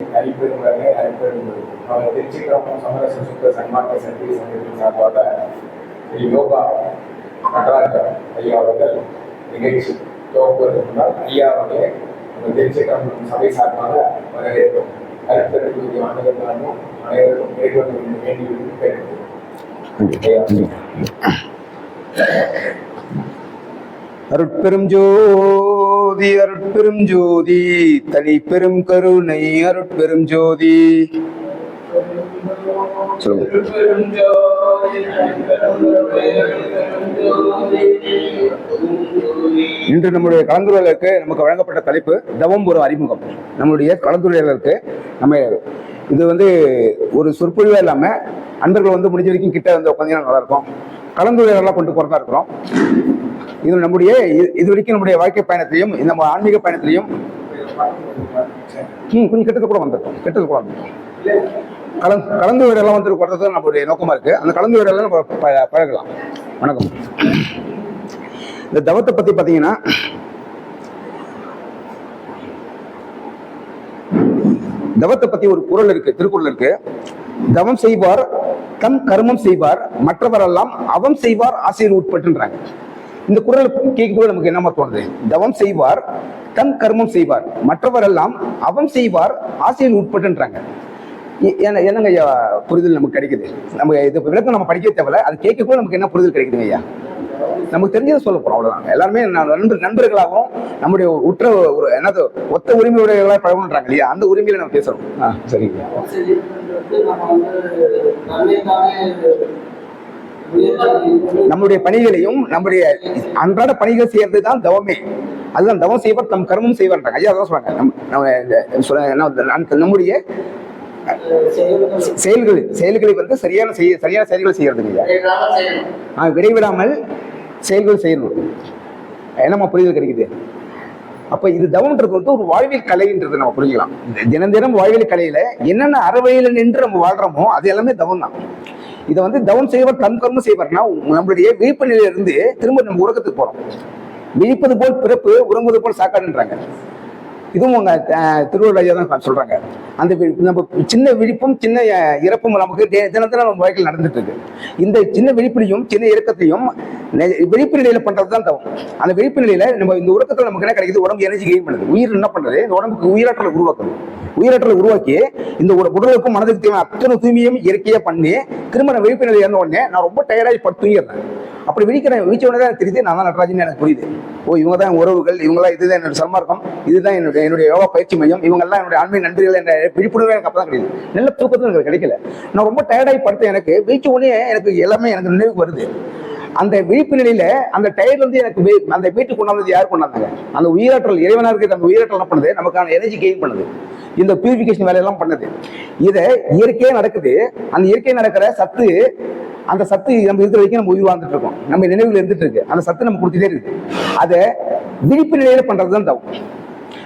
அறிப்பெருமரே அறிப்பெரும்பு அவர் திருச்சிக்கிழமம் சமரச சுத்த சன்மார்க்க சக்தி சங்கத்தின் சார்பாக திரு யோகா நடராஜர் ஐயா அவர்கள் நிகழ்ச்சி துவக்குவதற்கு முன்னால் ஐயா அவர்களை நம்ம திருச்சிக்கிழமம் சபை சார்பாக வரவேற்கும் அறிப்பெரும்பு அனைவரும் அனைவருக்கும் கேட்வது வேண்டி கேட்கிறேன் ஐயா அருட்பெரும் ஜோதி அருட்பெரும் ஜோதி தனி பெரும் கருணை அருட்பெரும் ஜோதி. இன்று நம்முடைய கலந்துரையாளருக்கு நமக்கு வழங்கப்பட்ட தலைப்பு தவம் ஒரு அறிமுகம். நம்முடைய கலந்துரையாளருக்கு நம்ம இது வந்து ஒரு சொற்பொழிவா இல்லாம அன்பர்கள் வந்து முடிஞ்ச வரைக்கும் கிட்ட வந்து உட்காந்தீங்கன்னா நல்லா இருக்கும். கலந்துரையாடலாம் கொண்டு போகிறதா இருக்கிறோம். இது நம்முடைய இது- இது வரைக்கும் நம்முடைய வாழ்க்கை பயணத்திலையும் நம்ம ஆன்மீக பயணத்திலையும் ம், கொஞ்சம் கெட்டது கூட வந்திருக்கோம். கெட்டது கூட வந்திருக்கோம். கலந்து கலந்து விடலாம் வந்து கொடுத்தது நம்மளுடைய நோக்கமா இருக்கு. அந்த கலந்து விடலாம் நம்ம பழகலாம். வணக்கம். இந்த தவத்தை பத்தி பாத்தீங்கன்னா தவத்தை பத்தி ஒரு குரல் இருக்கு திருக்குறள் இருக்கு. தவம் செய்வார் தம் கருமம் செய்வார். மற்றவரெல்லாம் அவம் செய்வார் ஆசையில் உட்பட்டுன்றாங்க. இந்த குரல் கேட்கும்போது நமக்கு என்னமா தோணுது? தவம் செய்வார் தம் கர்மம் செய்வார். மற்றவரெல்லாம் அவம் செய்வார் ஆசையில் உட்பட்டுன்றாங்க. என்ன- என்னங்க ஐயா புரிதல் நமக்கு கிடைக்குது? நம்ம இது விளக்கம் நம்ம படிக்க தேவையில்ல. அது கேட்கக்கூட நமக்கு என்ன புரிதல் கிடைக்குதுங்க ஐயா நமக்கு தெரிஞ்சதை சொல்ல போறோம் அவ்வளவுதான். எல்லாருமே நண்பர் நண்பர்களாகவும் நம்முடைய உற்ற ஒரு என்னது ஒத்த உரிமையுடையவர்களாக பழகணுன்றாங்க இல்லையா? அந்த உரிமையில நம்ம பேசுறோம். ஆ சரிங்க. நம்முடைய பணிகளையும் நம்முடைய அன்றாட பணிகள் செய்யறது தான் தவமே. அதுதான் தவம் செய்வார் தம் கர்மம் செய்வார்ன்றாங்க. ஐயா அதான் சொல்றாங்க. நம்ம சொல்ல- நம்முடைய செயல்கள் செயல்களை வந்து சரியான செய்ய சரியான செயல்கள் செய்யறதுங்க ஐயா. ஆ, விடைவிடாமல் செயல்கள் செய்யணும். என்னம்மா புரிதல் கிடைக்குது? அப்ப இது தவம்ன்றது வந்து ஒரு வாழ்வியல் கலைன்றது நம்ம புரிஞ்சுக்கலாம். தினம் தினம் வாழ்வியல் கலையில என்னென்ன அறவையில நின்று நம்ம வாழ்றோமோ அது எல்லாமே தவம் தான். இதை வந்து தவம் செய்வர் தம் கர்மம் செய்வார்னா நம்மளுடைய விழிப்பு நிலையில இருந்து திரும்ப நம்ம உறக்கத்துக்கு போறோம். விழிப்பது போல் பிறப்பு உறங்குவது போல் சாக்காடுன்றாங்க. இதுவும் உங்க திருவள்ளுவர் ஐயா தான் சொல்றாங்க. அந்த வி- நம்ம சின்ன விழிப்பும் சின்ன இறப்பும் நமக்கு தே- தினம் தினம் நம்ம வாழ்க்கையில் நடந்துட்டு இருக்கு இந்த சின்ன விழிப்புலையும் சின்ன இறக்கத்தையும் விழிப்பு நிலையில பண்றது தான் தவம். அந்த விழிப்பு நிலையில நம்ம இந்த உறக்கத்தில் நமக்கு என்ன கிடைக்குது? உடம்பு எனர்ஜி கெயின் பண்ணுது. உயிர் என்ன பண்றது? இந்த உடம்புக்கு உயிராற்றலை உருவாக்குது. உயிராற்றலை உருவாக்கி இந்த ஒரு உடலுக்கும் மனதுக்கு தேவையான அத்தனை தூய்மையும் இயற்கையா பண்ணி திரும்ப நான் விழிப்பு நிலையில இருந்த உடனே நான் ரொம்ப டயர்டாகி படுத்து தூங்கிடுறேன். அப்படி விழிக்கிறேன் விழிச்ச உடனே தான் தெரியுது நான் தான் நடராஜன் எனக்கு புரியுது. ஓ இவங்க தான் உறவுகள் இவங்கெல்லாம் இதுதான் என்னோட சன்மார்க்கம் இதுதான் என்னுடைய என்னுடைய யோகா பயிற்சி மையம் இவங்கெல்லாம் என்னுடைய ஆன்மீக நண்பர்கள் என்ற விழிப்புணர்வு எனக்கு அப்பதான் கிடையாது நல்ல தூக்கத்தில் எனக்கு கிடைக்கல. நான் ரொம்ப டயர்டாகி படுத்தேன் எனக்கு விழிச்ச உடனே எனக்கு எல்லாமே எனக்கு நினைவுக்கு வருது. அந்த விழிப்பு நிலையில அந்த டயர்ல இருந்து எனக்கு அந்த வீட்டுக்கு கொண்டாந்து யார் கொண்டாந்தாங்க? அந்த உயிராற்றல் இறைவனா இருக்கிற அந்த உயிராற்றல் என்ன பண்ணுது? நமக்கான எனர்ஜி கெயின் பண்ணுது. இந்த பியூரிஃபிகேஷன் வேலையெல்லாம் பண்ணுது. இதை இயற்கையாக நடக்குது. அந்த இயற்கையாக நடக்கிற சத்து அந்த சத்து நம்ம இருக்கிற வரைக்கும் நம்ம உயிர் வாழ்ந்துட்டு இருக்கோம். நம்ம நினைவுல இருந்துட்டு இருக்கு. அந்த சத்து நம்ம கொடுத்துட்டே இருக்கு அதை விழிப்பு நிலையில பண்றதுதான் தவம்.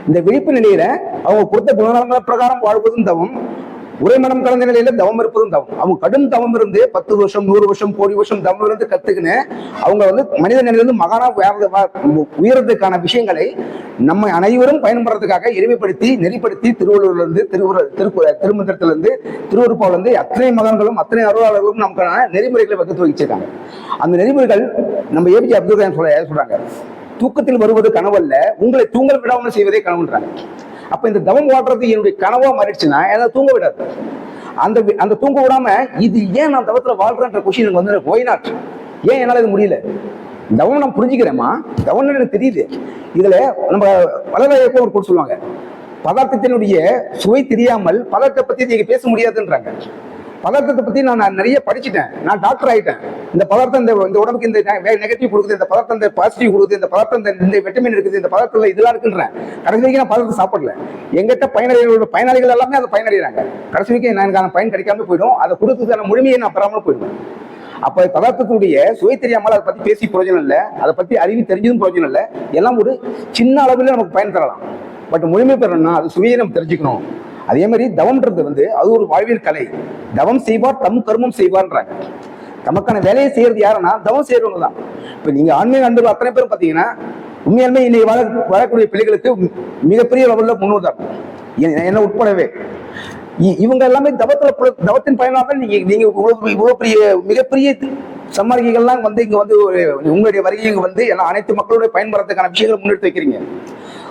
இந்த விழிப்பு நிலையில அவங்க கொடுத்த குணநலங்கள் பிரகாரம் வாழ்வதும் தவம். உரைமனம் கலந்த நிலையில தவம் இருப்பதும் தவம். அவங்க கடும் தவம் இருந்து பத்து வருஷம் நூறு வருஷம் கோடி வருஷம் தவம் இருந்து கத்துக்கின்னு அவங்க வந்து மனித நிலையிலிருந்து மகானா உயர்ந்த- உயர்றதுக்கான விஷயங்களை நம்ம அனைவரும் பயன்படுறதுக்காக எளிமைப்படுத்தி நெறிப்படுத்தி திருவள்ளூர்ல இருந்து திருவுர திரு திருமந்திரத்துல இருந்து திருவருப்பாவில இருந்து அத்தனை மகன்களும் அத்தனை அருளாளர்களும் நமக்கான நெறிமுறைகளை வகுத்து வச்சிருக்காங்க. அந்த நெறிமுறைகள் நம்ம ஏபிஜே அப்துல் கலாம் சொல்ல சொல்றாங்க. தூக்கத்தில் வருவது கனவல்ல உங்களை தூங்கல் விடாமல் செய்வதே கனவுன்றாங்க. அப்ப இந்த தவம் ஓடுறது என்னுடைய கனவா மாறிடுச்சுன்னா என்ன தூங்க விடாது. அந்த அந்த தூங்க விடாம இது ஏன் நான் தவத்துல வாழ்றேன்ற கொஷின் எனக்கு வந்து ஒய் நாட் ஏன் என்னால இது முடியல? தவம் நான் புரிஞ்சுக்கிறேம்மா. தவம் எனக்கு தெரியுது. இதுல நம்ம வளரையப்போ ஒரு கூட சொல்லுவாங்க. பதார்த்தத்தினுடைய சுவை தெரியாமல் பதார்த்தத்தை பற்றி நீங்க பேச முடியாதுன்றாங்க. பதார்த்தத்தை பத்தி நான் நிறைய படிச்சுட்டேன். நான் டாக்டர் ஆயிட்டேன். இந்த பதார்த்தம் இந்த இந்த உடம்புக்கு இந்த நெகட்டிவ் கொடுக்குது இந்த பதார்த்தம் இந்த பாசிட்டிவ் கொடுக்குது இந்த பதார்த்தம் இந்த இந்த விட்டமின் இருக்குது இந்த பதார்த்தம் இதெல்லாம் இருக்குன்றேன். கடைசி வரைக்கும் நான் பதார்த்தம் சாப்பிடல. எங்கிட்ட பயனாளிகளோட பயனாளிகள் எல்லாமே அதை பயனடைகிறாங்க கடைசி வரைக்கும் நான் பயன் கிடைக்காம போயிடும். அதை கொடுத்ததுக்கான முழுமையை நான் பெறாமல் போயிடுவேன். அப்ப பதார்த்தத்துடைய சுவை தெரியாமல் அதை பத்தி பேசி பிரயோஜனம் இல்லை. அதை பத்தி அறிவு தெரிஞ்சதும் பிரயோஜனம் இல்லை. எல்லாம் ஒரு சின்ன அளவில் நமக்கு பயன் தரலாம். பட் முழுமை பெறணும்னா அது சுவையை நம்ம தெரிஞ்சுக்கணும். அதே மாதிரி தவம்ன்றது வந்து அது ஒரு வாழ்வியல் கலை. தவம் செய்வார் தம் கர்மம் செய்வார்ன்றாங்க. நமக்கான வேலையை செய்யறது யாருன்னா தவம் செய்யறவங்க தான். இப்ப நீங்க ஆன்மீக நண்பர்கள் அத்தனை பேரும் பாத்தீங்கன்னா உண்மையாலுமே இன்னைக்கு வாழ வாழக்கூடிய பிள்ளைகளுக்கு மிகப்பெரிய லெவல்ல முன்னுதாரணம் என்ன உட்படவே. இ- இவங்க எல்லாமே தவத்துல தவத்தின் பயனாக தான் நீங்க நீங்க இவ்வளவு இவ்வளவு பெரிய மிகப்பெரிய சம்மார்க்கிகள்லாம் வந்து இங்க வந்து உங்களுடைய வருகை இங்க வந்து எல்லாம் அனைத்து மக்களுடைய பயன்படுறதுக்கான விஷயங்களை முன்னெடுத்து வைக்கிறீங்க.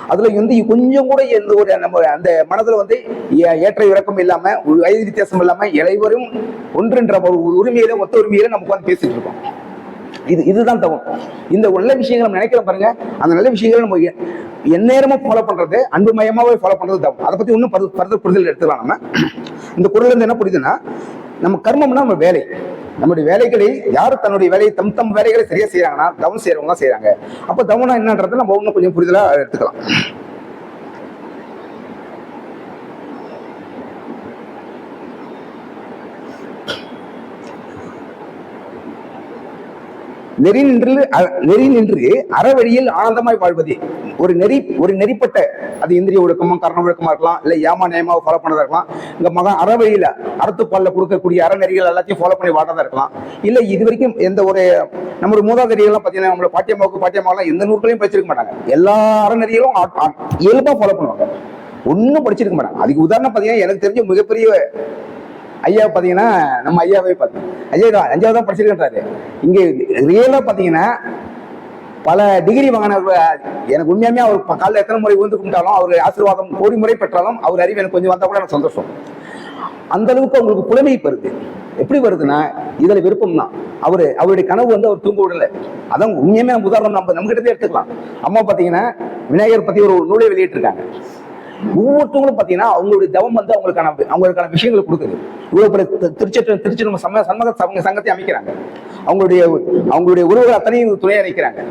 அதுல வந்து கொஞ்சம் கூட எந்த ஒரு நம்ம அந்த மனதுல வந்து ஏற்ற இறக்கம் இல்லாம வயது வித்தியாசம் இல்லாம இளைவரும் ஒன்றுன்ற ஒரு உரிமையில ஒத்த உரிமையில நமக்கு வந்து பேசிட்டு இருக்கோம். இது இதுதான் தவம். இந்த நல்ல விஷயங்கள் நம்ம நினைக்கிறோம் பாருங்க. அந்த நல்ல விஷயங்களை நம்ம எ- எந்நேரமும் ஃபாலோ பண்றது அன்புமயமாவே ஃபாலோ பண்றது தவம். அதை பத்தி இன்னும் பருத புரிதல் எடுத்துக்கலாம் நம்ம. இந்த குரல் இருந்து என்ன புரியுதுன்னா நம்ம கர்மம்னா நம்ம வேலை. நம்முடைய வேலைகளை யார் தன்னுடைய வேலையை தம் தம் வேலைகளை சரியா செய்யறாங்கன்னா தவம் செய்யறவங்க தான் செய்யறாங்க அப்ப தவனா என்னன்றது நம்ம இன்னும் கொஞ்சம் புரிதலா எடுத்துக்கலாம். நெறி நின்று நெறி நின்று அறவழியில் ஆனந்தமாய் வாழ்வது. ஒரு நெறி ஒரு நெறிப்பட்ட அது இந்திரிய ஒழுக்கமா கரண ஒழுக்கமா இருக்கலாம் இல்ல ஏமா நேமாவை ஃபாலோ பண்ணதா இருக்கலாம் இந்த மகன் அறவழியில அறத்துப்பால்ல கொடுக்கக்கூடிய அறநெறிகள் எல்லாத்தையும் ஃபாலோ பண்ணி வாழ்றதா இருக்கலாம். இல்ல இது வரைக்கும் எந்த ஒரு நம்ம மூதாதெறிகள்லாம் பாத்தீங்கன்னா நம்மள பாட்டியம்மாவுக்கு பாட்டியம்மாவெல்லாம் எந்த நூல்களையும் படிச்சிருக்க மாட்டாங்க. எல்லா அறநெறிகளும் ஆ- இயல்பா ஃபாலோ பண்ணுவாங்க. ஒன்றும் படிச்சிருக்க மாட்டாங்க. அதுக்கு உதாரணம் பார்த்தீங்கன்னா எனக்கு தெரிஞ்ச மிகப்பெரிய ஐயா பார்த்தீங்கன்னா நம்ம ஐயாவே பார்த்தோம் ஐயா தான் அஞ்சாவது தான் படிச்சிருக்கேன்றாரு. இங்கே ரியலாக பார்த்தீங்கன்னா பல டிகிரி வாங்கின எனக்கு உண்மையாமே அவர் காலையில் எத்தனை முறை விழுந்து கும்பிட்டாலும் அவர் ஆசீர்வாதம் கோடி முறை பெற்றாலும் அவர் அறிவு எனக்கு கொஞ்சம் வந்தால் கூட எனக்கு சந்தோஷம். அந்த அளவுக்கு அவங்களுக்கு புலமை வருது. எப்படி வருதுன்னா இதில் விருப்பம் தான். அவர் அவருடைய கனவு வந்து அவர் தூங்க விடலை. அதான் உண்மையுமே நம்ம உதாரணம் நம்ம நம்ம கிட்டே எடுத்துக்கலாம். அம்மா பார்த்தீங்கன்னா விநாயகர் பற்றி ஒரு நூலை வெளியிட்டிருக்காங்க. ஒவ்வொருத்தவங்களும் பாத்தீங்கன்னா அவங்களுடைய தவம் வந்து அவங்களுக்கான அவங்களுக்கான விஷயங்களை கொடுக்குது. இவ்வளவு பெரிய தி- திருச்சி நம்ம சம சண்மக அவங்க சங்கத்தை அமைக்கிறாங்க. அவங்களுடைய அவங்களுடைய உறவுகள் அத்தனையும் துணையா நிற்கிறாங்க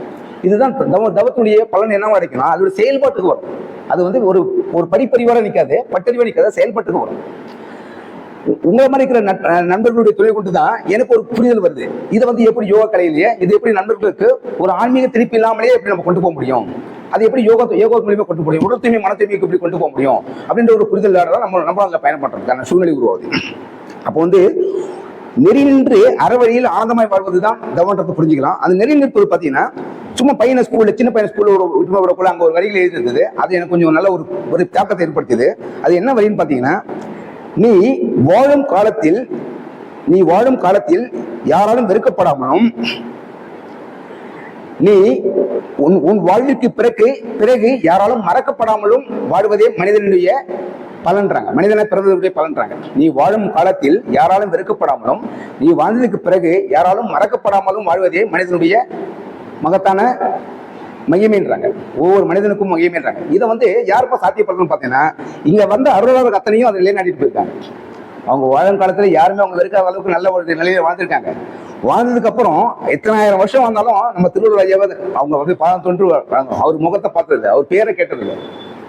இதுதான் தவ தவத்துடைய பலன் என்னவா கிடைக்கணும் அதோட செயல்பாட்டுக்கு வரும். அது வந்து ஒரு ஒரு படிப்பறிவாக நிற்காது பட்டறிவாக நிற்காது செயல்பாட்டுக்கு வரும். உங்களை மாதிரி இருக்கிற நண்பர்களுடைய துணை கொண்டு தான் எனக்கு ஒரு புரிதல் வருது. இதை வந்து எப்படி யோகா கலையிலேயே இது எப்படி நண்பர்களுக்கு ஒரு ஆன்மீக திருப்பி இல்லாமலேயே எப்படி நம்ம கொண்டு போக முடியும்? அது எப்படி யோகா யோகா மூலியமா கொண்டு போக முடியும்? உடல் தூய்மை மன தூய்மைக்கு எப்படி கொண்டு போக முடியும்? அப்படின்ற ஒரு புரிதல் நம்ம நம்ம அதில் பயன்படுறதுக்கான சூழ்நிலை உருவாகுது. அப்போ வந்து நெறி நின்று அறவழியில் ஆனந்தமாய் வாழ்வதுதான் தவன்றத்தை புரிஞ்சுக்கலாம். அந்த நெறி நிற்பது பார்த்தீங்கன்னா சும்மா பையனை ஸ்கூலில் சின்ன பையன் ஸ்கூலில் ஒரு விட்டு வரக்குள்ள அங்கே ஒரு வரிகள் எழுதி இருந்தது அது எனக்கு கொஞ்சம் நல்ல ஒரு ஒரு தாக்கத்தை ஏற்படுத்தியது. அது என்ன வரின்னு பார்த்தீங்கன்னா நீ வாழும் காலத்தில் நீ வாழும் காலத்தில் யாராலும் வெறுக்கப்படாமலும் நீ உன் உன் வாழ்விற்கு பிறகு பிறகு யாராலும் மறக்கப்படாமலும் வாழ்வதே மனிதனுடைய பலன்றாங்க. மனிதனை பிறந்ததுடைய பலன்றாங்க. நீ வாழும் காலத்தில் யாராலும் வெறுக்கப்படாமலும் நீ வாழ்ந்ததுக்கு பிறகு யாராலும் மறக்கப்படாமலும் வாழ்வதே மனிதனுடைய மகத்தான மகிமைன்றாங்க. ஒவ்வொரு மனிதனுக்கும் மகிமைன்றாங்க. இதை வந்து யாருப்பா சாத்தியப்படுறதுன்னு பார்த்தீங்கன்னா இங்கே வந்த அருளாளர் அத்தனையும் அதை நிலைநாட்டிட்டு போயிருக்காங்க. அவங்க வாழும் காலத்தில் யாருமே அவங்க வெறுக்காத அளவுக்கு நல்ல ஒரு நிலையில வாழ்ந்திருக்காங்க. வாழ்ந்ததுக்கு அப்புறம் எத்தனாயிரம் வருஷம் வந்தாலும் நம்ம திருவள்ளுவர் ஐயாவை அவங்க வந்து பாதம் தொன்று அவர் முகத்தை பார்த்தது அவர் பேரை கேட்டது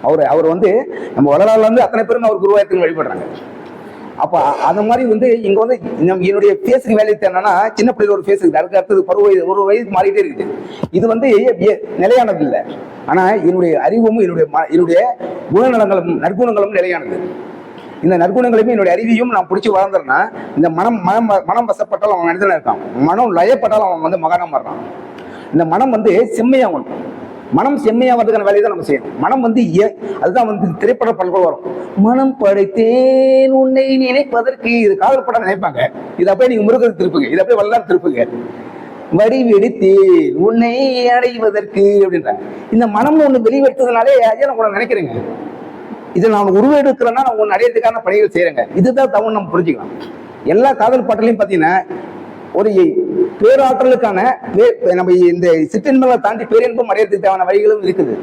அவர் அவர் வந்து நம்ம வரலாறுல இருந்து அத்தனை பேரும் அவர் குருவாயத்துக்கு வழிபடுறாங்க. அப்ப அந்த மாதிரி வந்து இங்க வந்து என்னுடைய ஃபேஸுக்கு வேலை என்னன்னா சின்ன பிள்ளைல ஒரு ஃபேஸ் இருக்குது. அதுக்கு அடுத்தது பருவ வயது ஒரு வயது மாறிட்டே இருக்குது. இது வந்து நிலையானது இல்லை. ஆனா என்னுடைய அறிவும் என்னுடைய ம- என்னுடைய குணநலங்களும் நற்குணங்களும் நிலையானது. இந்த நற்குணங்களையும் என்னுடைய அறிவியும் நான் பிடிச்சி வளர்ந்துறேன்னா இந்த மனம் மனம் மனம் வசப்பட்டாலும் அவன் மனிதனாக இருக்கான். மனம் லயப்பட்டாலும் அவன் வந்து மகனா மாறுறான். இந்த மனம் வந்து செம்மையாகணும் மனம் செம்மையாவதுக்கான வேலையை தான் நம்ம செய்யணும். மனம் வந்து அதுதான் வந்து திரைப்பட பல்கோல் வரும். மனம் படைத்தேன் உன்னை நினைப்பதற்கு. இது காதல் படம் நினைப்பாங்க. இதை அப்படியே நீங்க முருகர் திருப்புங்க. இதை அப்படியே வல்லார் திருப்புங்க. வடிவெடுத்தேன் உன்னை அடைவதற்கு அப்படின்றாங்க. இந்த மனம் ஒண்ணு வெளிவெடுத்ததுனாலே ஐயா நான் உங்களை நினைக்கிறேங்க. இதை நான் உருவெடுக்கிறேன்னா நான் உன்னை அடையிறதுக்கான பணிகள் செய்யறேங்க இதுதான் தவறு நம்ம புரிஞ்சுக்கலாம். எல்லா காதல் பாட்டிலையும் பார்த்தீங்கன்னா ஒரு பேராற்றலுக்கான நம்ம இந்த சிற்றின்பங்களை தாண்டி பேரின்பம் அடையிறதுக்கு தேவையான வழிகளும் இருக்குது.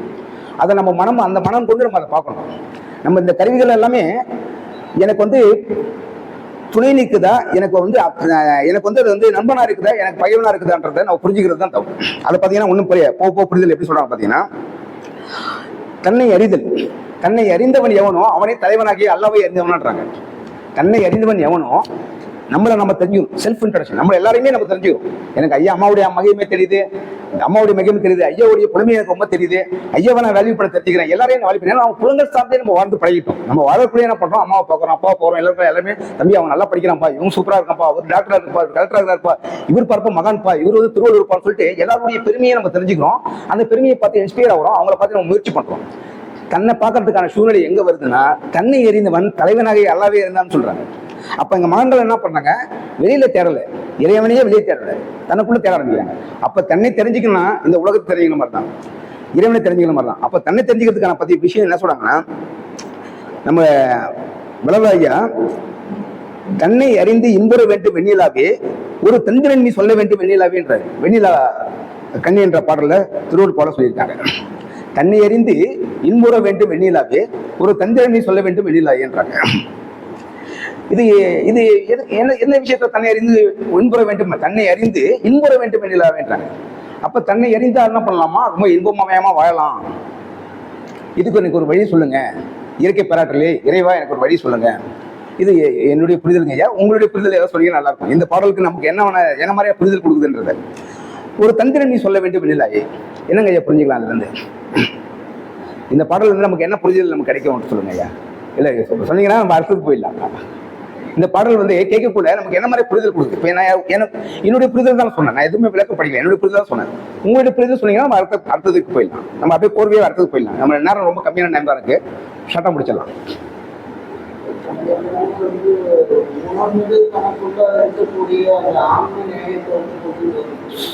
அதை நம்ம மனம் அந்த மனம் கொண்டு நம்ம அதை பார்க்கணும். நம்ம இந்த கருவிகள் எல்லாமே எனக்கு வந்து துணை நிற்குதா எனக்கு வந்து எனக்கு வந்து அது வந்து நண்பனா இருக்குதா? எனக்கு பகைவனா இருக்குதான்றதை நம்ம புரிஞ்சுக்கிறது தான் தப்பு அதை பார்த்தீங்கன்னா ஒன்றும் புரிய போ போ புரிதல் எப்படி சொல்றாங்க பார்த்தீங்கன்னா தன்னை அறிதல். தன்னை அறிந்தவன் எவனோ அவனே தலைவனாகி அல்லாவை அறிந்தவனான்றாங்க. தன்னை அறிந்தவன் எவனோ நம்மளை நம்ம தெரிஞ்சுக்கணும். செல்ஃப் இன்ட்ரடக்ஷன் நம்ம எல்லாருமே நம்ம தெரிஞ்சுக்கணும். எனக்கு ஐயா அம்மாவுடைய மகிமை தெரியுது. அம்மாவுடைய மகிமை தெரியுது. ஐயாவுடைய புலமை எனக்கு ரொம்ப தெரியுது. ஐயாவை நான் வேல்யூ பண்ண தெரிஞ்சுக்கிறேன் எல்லாரையும் நான் வேல்யூ பண்ணேன் நம்ம புலங்கள் சார்ந்தே நம்ம வாழ்ந்து பழகிட்டோம். நம்ம வாழக்கூடிய என்ன பண்ணுறோம் அம்மாவை பார்க்குறோம். அப்பா போறோம் எல்லாரும் எல்லாமே தம்பி அவன் நல்லா படிக்கிறான்ப்பா. இவன் சூப்பரா இருக்கான்ப்பா. அவர் டாக்டராக இருப்பா கலெக்டராக இருப்பா இவர் பார்ப்ப மகான்ப்பா. இவர் வந்து திருவள்ளுவர்ப்பான்னு சொல்லிட்டு எல்லாருடைய பெருமையை நம்ம தெரிஞ்சுக்கிறோம். அந்த பெருமையை பார்த்து இன்ஸ்பயர் ஆகிறோம். அவங்கள பார்த்து நம்ம முயற்சி பண்ணுறோம் தன்னை பார்க்கறதுக்கான சூழ்நிலை எங்க வருதுன்னா தன்னை எறிந்தவன் தலைவனாக எல்லாவே இருந்தான்னு சொல்றாங்க. அப்ப எங்க மகன்கள் என்ன பண்ணாங்க வெளியில தேடல. இறைவனையே வெளியே தேடல. தனக்குள்ள தேட ஆரம்பிக்கிறாங்க. அப்ப தன்னை தெரிஞ்சுக்கணும்னா இந்த உலகத்தை தெரிஞ்சுக்கிற மாதிரி தான் இறைவனை தெரிஞ்சுக்கிற மாதிரி தான் அப்ப தன்னை தெரிஞ்சுக்கிறதுக்கான பத்தி விஷயம் என்ன சொல்றாங்கன்னா நம்ம விளவாயா தன்னை அறிந்து இன்புற வேண்டும் வெண்ணிலாவே ஒரு தந்திரன் நீ சொல்ல வேண்டும் வெண்ணிலாவேன்றார் வெண்ணிலா கண்ணி என்ற பாடல்ல திருவள்ளுவர் பாட சொல்லியிருக்காங்க தன்னை அறிந்து இன்புற வேண்டும் வெண்ணிலாவே ஒரு தந்திரன் நீ சொல்ல வேண்டும் வெண்ணிலாவேன்றாங்க இது இது என்ன என்ன விஷயத்தை தன்னை அறிந்து இன்புற வேண்டும்? தன்னை அறிந்து இன்புற வேண்டும் வெண்ணிலாவேன்றாங்க அப்ப தன்னை அறிந்தால் என்ன பண்ணலாமா? ரொம்ப இன்பமயமா வாழலாம். இதுக்கு எனக்கு ஒரு வழி சொல்லுங்க. இயற்கை பாராட்டலே இறைவா எனக்கு ஒரு வழி சொல்லுங்க. இது என்னுடைய புரிதலுங்க ஐயா. உங்களுடைய புரிதல் ஏதாவது சொல்லி நல்லா இருக்கும் இந்த பாடலுக்கு நமக்கு என்ன என்ன மாதிரியா புரிதல் கொடுக்குதுன்றத. ஒரு தந்திரம் நீ சொல்ல வேண்டும் இல்லையே என்னங்க ஐயா புரிஞ்சுக்கலாம் அதுலேருந்து? இந்த பாடல் வந்து நமக்கு என்ன புரிதல் நமக்கு கிடைக்கும் சொல்லுங்க ஐயா. இல்லை சொன்னீங்கன்னா நம்ம அடுத்தது போயிடலாம். இந்த பாடல் வந்து கேட்கக்குள்ள நமக்கு என்ன மாதிரி புரிதல் கொடுக்குது? இப்போ நான் எனக்கு என்னுடைய புரிதல் தான் சொன்னேன். நான் எதுவுமே விளக்கம் படிக்கல என்னுடைய புரிதல் தான் சொன்னேன். உங்களுடைய புரிதல் சொன்னீங்கன்னா நம்ம அடுத்த அடுத்ததுக்கு போயிடலாம். நம்ம அப்படியே கோர்வையாக அடுத்ததுக்கு போயிடலாம். நம்ம நேரம் ரொம்ப கம்மியான நேரம் தான் இருக்கு. ஷார்ட்டாக முடிச்சிடலாம்.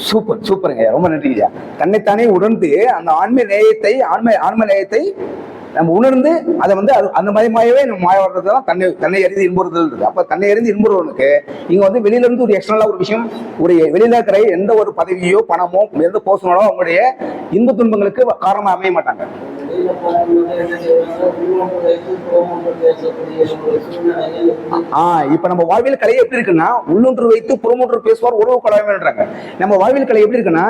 சூப்பர் சூப்பருங்க. ஐயா ரொம்ப நன்றி ஐயா. தன்னைத்தானே உணர்ந்து அந்த ஆன்ம நேயத்தை ஆன்ம ஆன்ம நேயத்தை நம்ம உணர்ந்து அதை வந்து அது அந்த மயமாயவே நம்ம மாய வர்றது தான் தன்னை தன்னை அறிந்து இன்புறுதல் இருக்குது. அப்போ தன்னை அறிந்து இன்புறுவனுக்கு இங்கே வந்து வெளியில இருந்து ஒரு எக்ஸ்டர்னலாக ஒரு விஷயம் ஒரு வெளியில் இருக்கிற எந்த ஒரு பதவியோ பணமோ எந்த போசனாலோ அவங்களுடைய இன்ப துன்பங்களுக்கு காரணமாக அமைய மாட்டாங்க. ஆ இப்ப நம்ம வாழ்வியல் கலை எப்படி இருக்குன்னா உள்ளொன்று வைத்து புறமொன்று பேசுவார் உறவு கொள்ளவேன்றாங்க நம்ம வாழ்வியல் கலை எப்படி இருக்குன்னா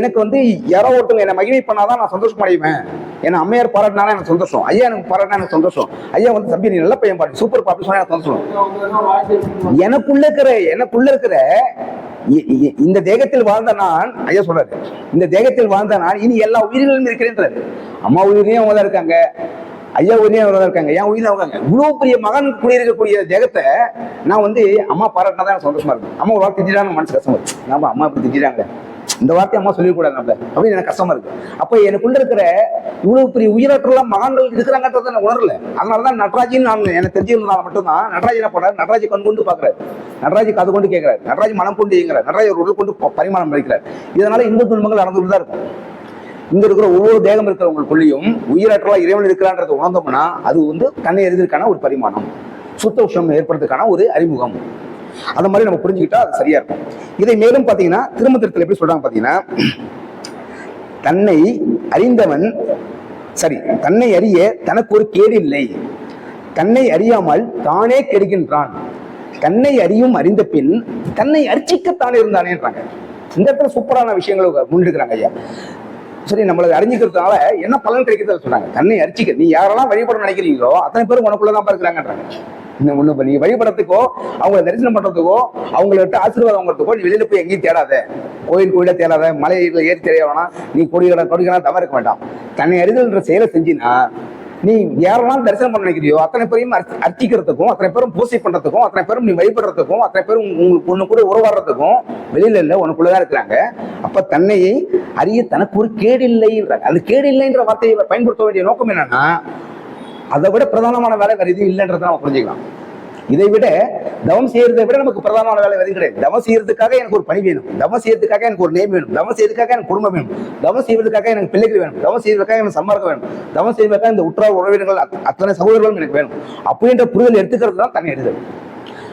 எனக்கு வந்து யாரோ ஒருத்தவங்க என்ன மகிமை பண்ணாதான் நான் சந்தோஷம் அடைவேன். ஏன்னா அம்மையார் பாராட்டினாலும் எனக்கு சந்தோஷம். ஐயா எனக்கு பாராட்டினா எனக்கு சந்தோஷம். ஐயா வந்து தம்பி நீ நல்ல பையன் பாட்டு சூப்பர் பாட்டு சொன்னா எனக்கு சந்தோஷம். எனக்குள்ள இருக்கிற எனக்குள்ள இருக்கிற இந்த தேகத்தில் வாழ்ந்த நான் ஐயா சொல்றாரு இந்த தேகத்தில் வாழ்ந்த நான் இனி எல்லா உயிரிலும் இருக்கிறேன்றாரு. அம்மா உயிரிலையும் அவங்க தான் இருக்காங்க. ஐயா உயிரிலையும் அவங்க தான் இருக்காங்க. என் உயிரிலும் அவங்க இருக்காங்க. இவ்வளவு பெரிய மகன் குடியிருக்கக்கூடிய தேகத்தை நான் வந்து அம்மா பாராட்டினா தான் எனக்கு சந்தோஷமா இருக்கும். அம்மா ஒரு வாழ்க்கை திட்டாங்க மனசு கஷ்டமா இருக்கு. நம்ம அம்மா இப்படி திட்டாங்க இந்த வார்த்தை அம்மா சொல்லிக்கூடாது நம்ம அப்படின்னு எனக்கு கஷ்டமா இருக்கு. அப்போ எனக்குள்ள இருக்கிற இவ்வளவு பெரிய உயிரற்றலாம் மகான்கள் இருக்கிறாங்கன்றத நான் உணரல. அதனாலதான் நடராஜின்னு நான் எனக்கு தெரிஞ்சிருந்தனால மட்டும்தான் நடராஜ் என்ன பண்றாரு? நடராஜ் கண் கொண்டு பாக்குறாரு நடராஜ் காது கொண்டு கேட்கிறாரு. நடராஜ் மனம் கொண்டு இயங்குறாரு. நடராஜ் ஒரு உடல் கொண்டு பரிமாணம் அளிக்கிறார் இதனால இன்ப துன்பங்கள் நடந்துட்டு தான் இருக்கும். இங்க இருக்கிற ஒவ்வொரு தேகம் இருக்கிறவங்களுக்குள்ளேயும் உயிராற்றலா இறைவன் இருக்கிறான்றதை உணர்ந்தோம்னா அது வந்து தன்னை எதிர்க்கான ஒரு பரிமாணம். சுத்த உஷம் ஏற்படுறதுக்கான ஒரு அறிமுகம். அந்த மாதிரி நம்ம புரிஞ்சுக்கிட்டா அது சரியா இருக்கும். இதை மேலும் பாத்தீங்கன்னா திருமந்திரத்தில் எப்படி சொல்றாங்க பாத்தீங்கன்னா தன்னை அறிந்தவன் சரி தன்னை அறிய தனக்கு ஒரு கேடு இல்லை. தன்னை அறியாமல் தானே கெடுகின்றான். தன்னை அறியும் அறிந்த பின் தன்னை அர்ச்சிக்கத்தானே இருந்தானேன்றாங்க. இந்த இடத்துல சூப்பரான விஷயங்களை முன்னெடுக்கிறாங்க ஐயா. சரி நம்மளை அறிஞ்சிக்கிறதுனால என்ன பலன் கிடைக்குது சொன்னாங்க தன்னை அரிச்சிக்க நீ யாரெல்லாம் வழிபட நினைக்கிறீங்களோ அத்தனை பேரும் உனக்குள்ளதான் இருக்கிறாங்கன்றாங்க இந்த ஒண்ணு நீ வழிபடத்துக்கோ அவங்கள தரிசனம் பண்றதுக்கோ அவங்கள்ட்ட ஆசீர்வாதம் வாங்குறதுக்கோ நீ வெளியில போய் எங்கேயும் தேடாத. கோயில் கோயில தேடாத மலையில ஏறி தெரிய வேணாம். நீ கொடிகளை கொடிகளா தவற இருக்க வேண்டாம். தன்னை அறிதல்ன்ற செயலை செஞ்சினா நீ யாரெல்லாம் தரிசனம் பண்ண நினைக்கிறியோ அத்தனை பேரையும் அர்ச்சிக்கிறதுக்கும் அத்தனை பேரும் பூசை பண்றதுக்கும் அத்தனை பேரும் நீ வழிபடுறதுக்கும் அத்தனை பேரும் உங்களுக்கு ஒண்ணு கூட உறவாடுறதுக்கும் வெளியில இல்ல உனக்குள்ளதான் இருக்கிறாங்க. அப்ப தன்னையை அறிய தனக்கு ஒரு கேடு இல்லைன்றாங்க அது கேடு இல்லைன்ற வார்த்தையை பயன்படுத்த வேண்டிய நோக்கம் என்னன்னா அதை விட பிரதானமான வேலை வேற எதுவும் இல்லைன்றத நம்ம புரிஞ்சுக்கலாம். இதை விட தவம் செய்யறதை விட நமக்கு பிரதானமான வேலை எதுவும் கிடையாது. தவம் செய்யறதுக்காக எனக்கு ஒரு பணி வேணும். தவம் செய்யறதுக்காக எனக்கு ஒரு நேம் வேணும். தவம் செய்யறதுக்காக எனக்கு குடும்பம் வேணும். தவம் செய்வதற்காக எனக்கு பிள்ளைகள் வேணும். தவம் செய்வதற்காக எனக்கு சம்பார்க்கம் வேணும். தவம் செய்வதற்காக இந்த உற்றார் உறவினர்கள் அத்தனை சகோதரர்களும் எனக்கு வேணும். அப்படின்ற புரிதல் எடுத்துக்கிறது தான் தனி அறிதல்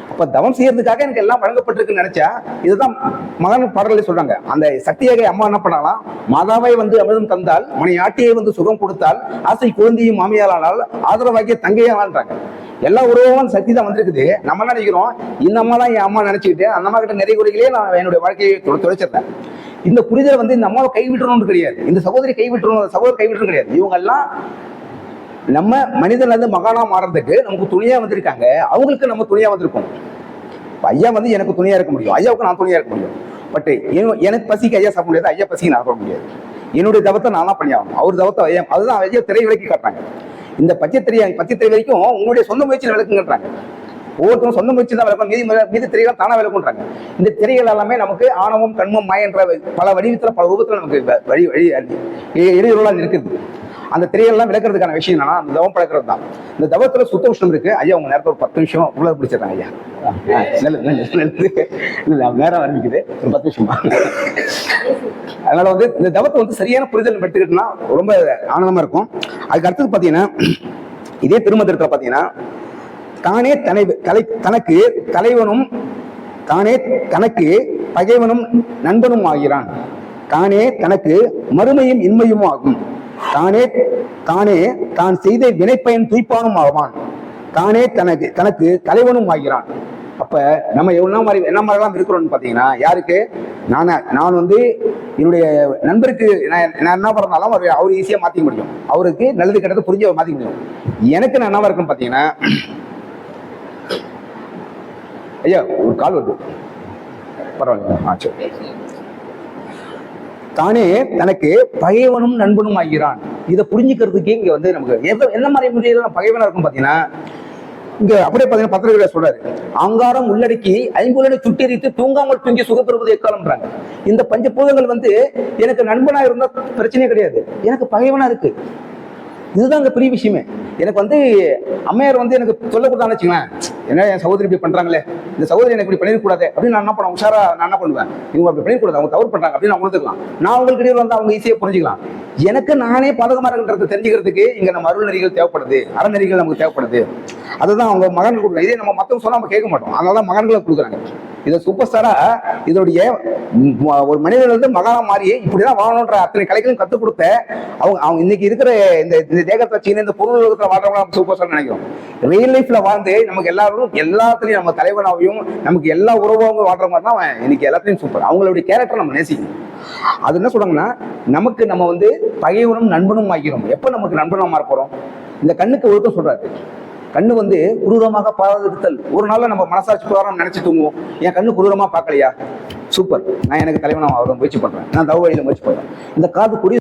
அப்ப தவம் செய்யறதுக்காக எனக்கு எல்லாம் வழங்கப்பட்டிருக்குன்னு நினைச்சா இதுதான் மகன் பாடல்களை சொல்றாங்க. அந்த சக்தியாக அம்மா என்ன பண்ணலாம் மாதாவை வந்து அமிர்தம் தந்தால் மனை ஆட்டியை வந்து சுகம் கொடுத்தால் ஆசை குழந்தையும் மாமியாளானால் ஆதரவாகிய தங்கையாளான்றாங்க எல்லா உறவும் சக்தி தான் வந்திருக்குது. நம்ம என்ன நினைக்கிறோம்? இந்த அம்மா தான் என் அம்மா நினைச்சுக்கிட்டு அந்த அம்மா கிட்ட நிறைய குறைகளே நான் என்னுடைய வாழ்க்கையை தொ- தொலைச்சிருந்தேன். இந்த புரிதல் வந்து இந்த அம்மாவை கைவிட்டணும்னு கிடையாது. இந்த சகோதரி கைவிட்டணும் சகோதரி கைவிட்டணும் கிடையாது. இவங்க எல்லாம் நம்ம மனிதன்ல இருந்து மகானா மாறதுக்கு நமக்கு துணியா வந்திருக்காங்க. அவங்களுக்கு நம்ம துணியா வந்திருக்கோம். ஐயா வந்து எனக்கு துணியா இருக்க முடியும். ஐயாவுக்கு நான் துணியா இருக்க முடியும். பட் எனக்கு பசிக்கு ஐயா சாப்பிட முடியாது. ஐயா பசிக்கு நான் சாப்பிட முடியாது. என்னுடைய தவத்தை நான் தான் அவர் தவத்தை ஐயா அதுதான் ஐயா திரை விலக்கி காட்டுறாங்க. இந்த பச்சை திரை பச்சை திரை வரைக்கும் உங்களுடைய சொந்த முயற்சியில் விளக்குங்கன்றாங்க. ஒவ்வொருத்தரும் சொந்த முயற்சி தான் விளக்கும் மீதி மீதி திரைகள் தானா விளக்குன்றாங்க இந்த திரைகள் எல்லாமே நமக்கு ஆணவம் கண்மம் மாயன்ற பல வடிவத்தில் பல ரூபத்தில் நமக்கு வழி வழி இடையூறுலாம் இருக்குது. அந்த திரையெல்லாம் விளக்குறதுக்கான விஷயம் என்னன்னா அந்த தவம் பழக்கிறது தான் இந்த தவத்துல சுத்த உஷ்ணம் இருக்கு. ஐயா உங்க நேரத்தில் ஒரு பத்து நிமிஷம் உள்ள பிடிச்சிடறாங்க ஐயா. நேரம் ஆரம்பிக்குது ஒரு பத்து நிமிஷமா? அதனால வந்து இந்த தவத்தை வந்து சரியான புரிதல் எடுத்துக்கிட்டோம்னா ரொம்ப ஆனந்தமா இருக்கும். அதுக்கு அடுத்தது பாத்தீங்கன்னா இதே திருமந்திரத்தில் பாத்தீங்கன்னா தானே தனை தலை தனக்கு தலைவனும் தானே தனக்கு பகைவனும் நண்பனும் ஆகிறான். தானே தனக்கு மறுமையும் இன்மையும் ஆகும். தானே தானே தான் செய்த வினைப்பயன் துய்ப்பானும் ஆவான். தானே தனக்கு தனக்கு தலைவனும் ஆகிறான். அப்ப நம்ம எவ்வளோ மாதிரி என்ன மாதிரிலாம் இருக்கிறோம்னு பாத்தீங்கன்னா யாருக்கு? நான் நான் வந்து என்னுடைய நண்பருக்கு நான் நான் என்ன பண்ணாலும் அவர் அவர் ஈஸியாக மாற்றிக்க முடியும். அவருக்கு நல்லது கெட்டது புரிஞ்சு மாற்றிக்க முடியும். எனக்கு நான் என்னவா இருக்குன்னு பார்த்தீங்கன்னா ஐயா ஒரு கால் வருது. பரவாயில்ல ஆ சரி. தானே தனக்கு பகைவனும் நண்பனும் ஆகிறான். இதை புரிஞ்சுக்கிறதுக்கே இங்க வந்து நமக்கு எந்த என்ன மாதிரி முறையில பகைவனா இருக்கும் பாத்தீங்கன்னா இங்க அப்படியே பாத்தீங்கன்னா பத்திரிகை சொல்றாரு. அங்காரம் உள்ளடக்கி ஐம்புலனை சுட்டெரித்து தூங்காமல் தூங்கி சுகப்பெறுவது எக்காலம்ன்றாங்க. இந்த பஞ்சபூதங்கள் வந்து எனக்கு நண்பனா இருந்தா பிரச்சனையே கிடையாது. எனக்கு பகைவனா இருக்கு. இதுதான் அங்க பெரிய விஷயமே. எனக்கு வந்து அம்மையார் வந்து எனக்கு சொல்ல கொடுத்தான்னு வச்சுங்களேன் ஏன்னா என் சகோதரி இப்படி பண்றாங்களே? இந்த சகோதரி எனக்கு இப்படி பண்ணிடக்கூடாது? அப்படின்னு நான் என்ன பண்ணுவேன்? உஷாரா நான் என்ன பண்ணுவேன்? இவங்க அப்படி பண்ணிடக்கூடாது அவங்க தவறு பண்றாங்க அப்படின்னு நான் உணர்ந்துக்கலாம். நான் அவங்களுக்கு இடையே வந்து அவங்க ஈஸியாக புரிஞ்சுக்கலாம். எனக்கு நானே பாதகமா இருக்கின்றத தெரிஞ்சுக்கிறதுக்கு இங்க நம்ம அருள் நெறிகள் தேவைப்படுது. அறநெறிகள் நமக்கு தேவைப்படுது. அதுதான் அவங்க மகன்கள் கொடுக்குறாங்க. இதே நம்ம மத்தவங்க சொன்னா நம்ம கேட்க மாட்டோம். அதனால தான் மகன்களை கொடுக்குறாங்க. இதை சூப்பர் ஸ்டாரா இதோடைய ஒரு மனிதன் வந்து மகானா மாறி இப்படிதான் வாழணுன்ற அத்தனை கலைகளையும் கற்றுக் கொடுத்த அவங்க அவங்க இன்னைக்கு இருக்கிற இந்த இந்த தேகத்தை சீன இந்த பொருள் உலகத்துல வாழ்றவங்க சூப்பர் ஸ்டார் நினைக்கிறோம். ரியல் லைஃப்ல வாழ்ந்து நமக்கு எல்லாரும் எல்லாத்துலயும் நம்ம தலைவனாவையும் நமக்கு எல்லா உறவாகவும் வாழ்ற மாதிரி தான் அவன் இன்னைக்கு எல்லாத்துலயும் சூப்பர் அவங்களுடைய கேரக்டர் நம்ம நேசிக்கணும். அது என்ன சொல்றாங்கன்னா நமக்கு நம்ம வந்து பகைவனும் நண்பனும் ஆகிறோம் எப்ப நமக்கு நண்பனா மாற போறோம்? இந்த கண்ணுக்கு ஒழுக்கம் சொல்றாரு. கண்ணு வந்து குரூரமாக பாதுகாத்தல் ஒரு நாளில் நம்ம மனசாட்சி பிரகாரம் நினைச்சு தூங்குவோம். என் கண்ணு குரூரமாக பார்க்கலையா? சூப்பர். நான் எனக்கு தலைவனா அவரை முயற்சி பண்றேன். நான் தவ வழியில் முயற்சி பண்ணுறேன் இந்த காது குடி